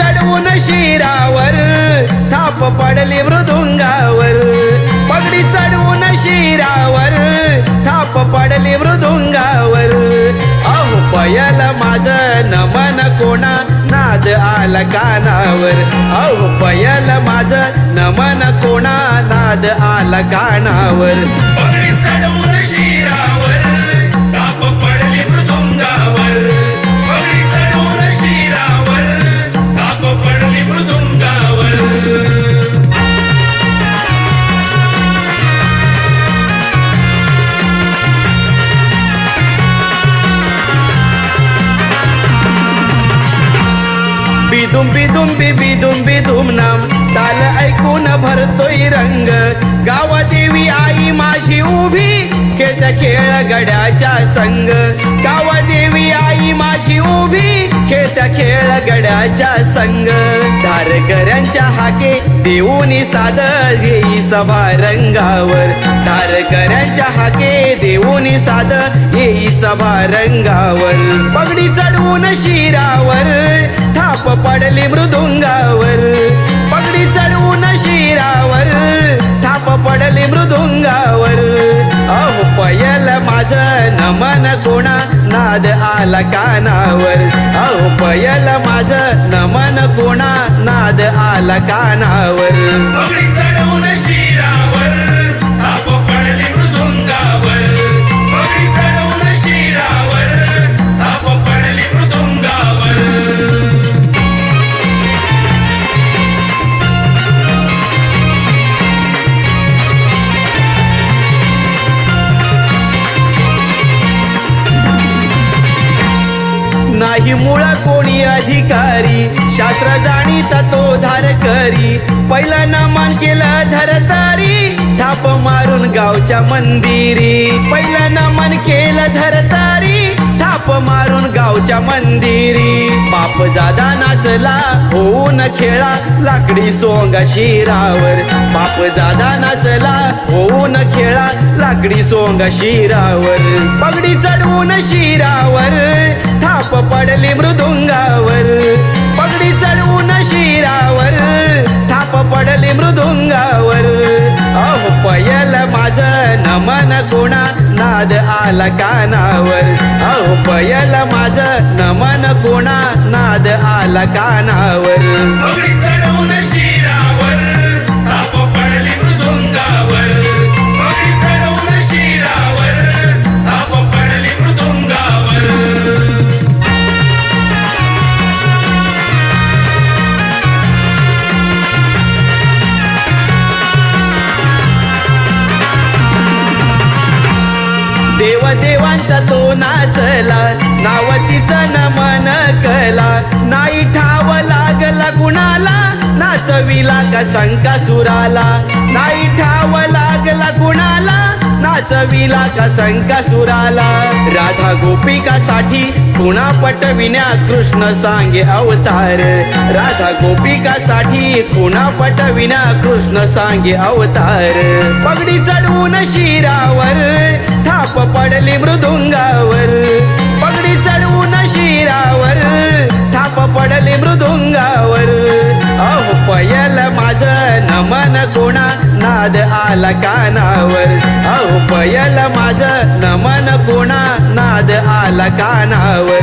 चढवून शिरावर थाप पडली मृदुंगावर. पगडी चढवून शिरावर थाप पडली मृदुंगावर. अहो पयल माझ नमन कोणा नाद आला कानावर. अहो पयल माझ नमन कोणा नाद आला कानावर. बिदुम बिदुम बी बिदुम बिदुम नाम ताल ऐकून भरतोय रंग. गावा देवी आई माझी उभी. खेळ खेळ गड्याच्या संग. गावा देवी आई माझी उभी. खेळत्या खेळगड्याच्या संग. धारकऱ्यांच्या हाके देऊनी सादर येई सभा रंगावर धारकऱ्यांच्या हाके देऊनी सादर येई सभा रंगावर पगडी चढवून शिरावर थाप पडली मृदुंगावर. आला कानावर. अहो पयल माझ नमन कोणा नाद आला कानावर. नाही मुळा कोणी अधिकारी. शास्त्र जाणीता तो धार करी. पहिला नमन केला धरतारी. थाप मारून गावच्या मंदिरी. पहिला नमन केला धरतारी. मारून गावच्या मंदिरी. बाप जादा नाचला होऊन खेळा लाकडी सोंगा शिरावर. बाप जादा नाचला होऊन खेळा लाकडी सोंगा शिरावर. पगडी चढवून शिरावर थाप पडली मृदुंगावर. पगडी चढवून शिरावर थाप पडली मृदुंगावर. अहो पयल माझ नमन कोणा नाद आला कानावर. अहो पयल माझ नमन कोणा नाद आला कानावर. देवांचा तो नाचला नाव तिचं नमन कला नाही ठाव लागला गुणाला नाचविला का शंका सुराला. नाही ठाव लागला गुणाला नाचविला का शंका सुराला. राधा गोपिकासाठी कुणा पटविण्या कृष्ण सांगे अवतार. राधा गोपिकासाठी कुणा पटविण्या कृष्ण सांगे अवतार. पगडी चढवून शिरावर थाप पडली मृदुंगावर. पगडी चढवून शिरावर. थाप पडली मृदुंगावर. अहो पयल माझ नमन कोणा? नाद आला कानावर. अहो पयल माझ नमन कोणा? नाद आला कानावर.